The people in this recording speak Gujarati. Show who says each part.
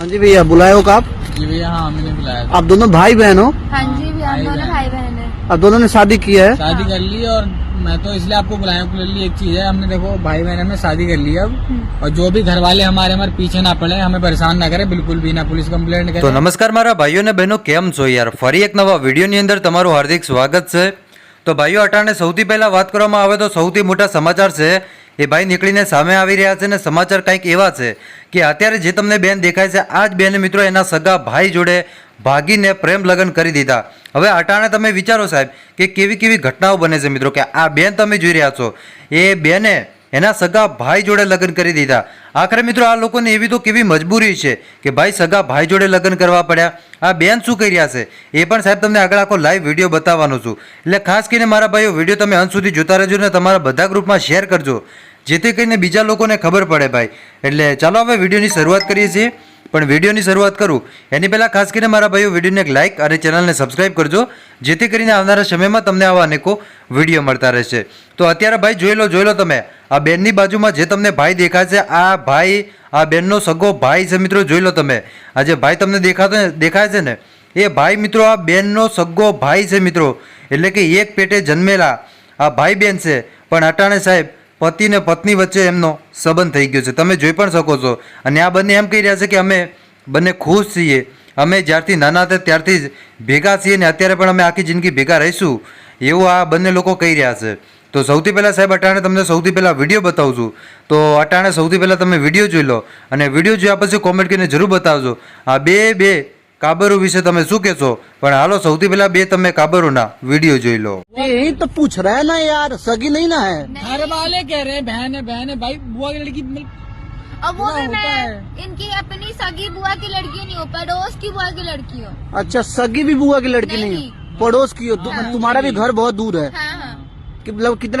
Speaker 1: हाँ जी भैया बुलाए हो आप
Speaker 2: जी भैया हाँ मैंने बुलाया था
Speaker 1: आप दोनों भाई बहन हो
Speaker 3: हाँ जी भी हम
Speaker 2: भाई
Speaker 3: दोनों
Speaker 2: बहन।
Speaker 3: भाई बहन है
Speaker 1: आप दोनों ने शादी की है
Speaker 2: शादी कर ली और मैं तो इसलिए आपको बुलाया क्लियरली एक चीज है हमने देखो भाई बहन में शादी कर ली अब और जो भी घर वाले हमारे हमारे पीछे ना पड़े हमें परेशान ना करे बिल्कुल भी ना पुलिस कंप्लेंट
Speaker 4: તો
Speaker 2: करे
Speaker 4: નમસ્કાર મારા ભાઈઓ ને બહેનો કેમ છો યાર ફરી એક નવા વિડીયોની અંદર તમારું હાર્દિક સ્વાગત છે તો ભાઈઓ અટાણે સૌથી પહેલા વાત કરવામાં આવે તો સૌથી મોટા સમાચાર છે એ ભાઈ નીકળીને સામે આવી રહ્યા છે ને સમાચાર કંઈક એવા છે કે અત્યારે જે તમને બેન દેખાય છે, આ જ બેન મિત્રો એના સગા ભાઈ જોડે ભાગીને પ્રેમ લગ્ન કરી દીધા. હવે અટાણે તમે વિચારો સાહેબ કે કેવી કેવી ઘટનાઓ બને છે મિત્રો, કે આ બેન તમે જોઈ રહ્યા છો. એ બેને એના સગા ભાઈ જોડે લગ્ન કરી દીધા. આખરે મિત્રો આ લોકોને એવી તો કેવી મજબૂરી છે કે ભાઈ સગા ભાઈ જોડે લગ્ન કરવા પડ્યા. આ બેન શું કરી રહ્યા છે? એ પણ સાહેબ તમને આગળ આખો લાઈવ વીડિયો બતાવવાનો છું. એટલે ખાસ કરીને મારા ભાઈઓ વીડિયો તમે અંત સુધી જોતા રહેજો ને તમારા બધા ગ્રુપમાં શેર કરજો. જેથી કરીને બીજા લોકોને ખબર પડે ભાઈ. એટલે ચાલો હવે વિડીયોની શરૂઆત કરીએ છીએ. પણ વિડીયોની શરૂઆત કરું. એની પહેલાં ખાસ કરીને મારા ભાઈઓ વિડીયોને એક લાઇક અને ચેનલને સબસ્ક્રાઈબ કરજો. જેથી કરીને આવનારા સમયમાં તમને આવા અનેકો વીડિયો મળતા રહેશે. તો અત્યારે ભાઈ જોઈ લો જોઈ લો તમે. આ બેનની બાજુમાં જે તમને ભાઈ દેખાય છે આ ભાઈ, આ બેનનો સગો ભાઈ છે મિત્રો, જોઈ લો તમે. આ જે ભાઈ તમને દેખાતો દેખાય છે ને, એ ભાઈ મિત્રો, આ બેનનો સગો ભાઈ છે મિત્રો. એટલે કે એક પેટે જન્મેલા આ ભાઈ બેન છે. પણ અટાણે સાહેબ, પતિ ને પત્ની વચ્ચે એમનો સંબંધ થઈ ગયો છે. તમે જોઈ પણ શકો છો. અને આ બંને એમ કહી રહ્યા છે કે અમે બંને ખુશ છીએ. અમે જ્યારથી નાના હતા, ત્યારથી જ ભેગા છીએ ને અત્યારે પણ અમે આખી જિંદગી ભેગા રહીશું. એવું આ બંને લોકો કહી રહ્યા છે. તો સૌથી પહેલાં સાહેબ અટાણે તમને સૌથી પહેલાં વિડીયો બતાવું છું તો અટાણે સૌથી પહેલાં તમે વિડીયો જોઈ લો અને વિડીયો જોયા પછી કોમેન્ટ કરીને જરૂર બતાવજો આ બે બે કાબરો વિશે તમે શું કહેશો પણ હાલો સૌથી પહેલાં બે તમે કાબરોના વિડીયો જોઈ લો
Speaker 1: यही तो पूछ रहे हैं ना यार सगी नहीं ना है
Speaker 2: घर वाले कह रहे हैं बहन है बहन है भाई बुआ की लड़की मिल-
Speaker 3: और वो भी
Speaker 2: होता
Speaker 3: मैं
Speaker 2: है।
Speaker 3: इनकी अपनी सगी बुआ की लड़की नहीं हूँ पड़ोस की बुआ की लड़की हूँ
Speaker 1: अच्छा सगी भी बुआ की लड़की नहीं
Speaker 3: नहीं।
Speaker 1: है पड़ोस की हो तु-
Speaker 3: हाँ।
Speaker 1: तुम्हारा भी घर बहुत दूर है
Speaker 3: हाँ हाँ
Speaker 1: कि मतलब कितने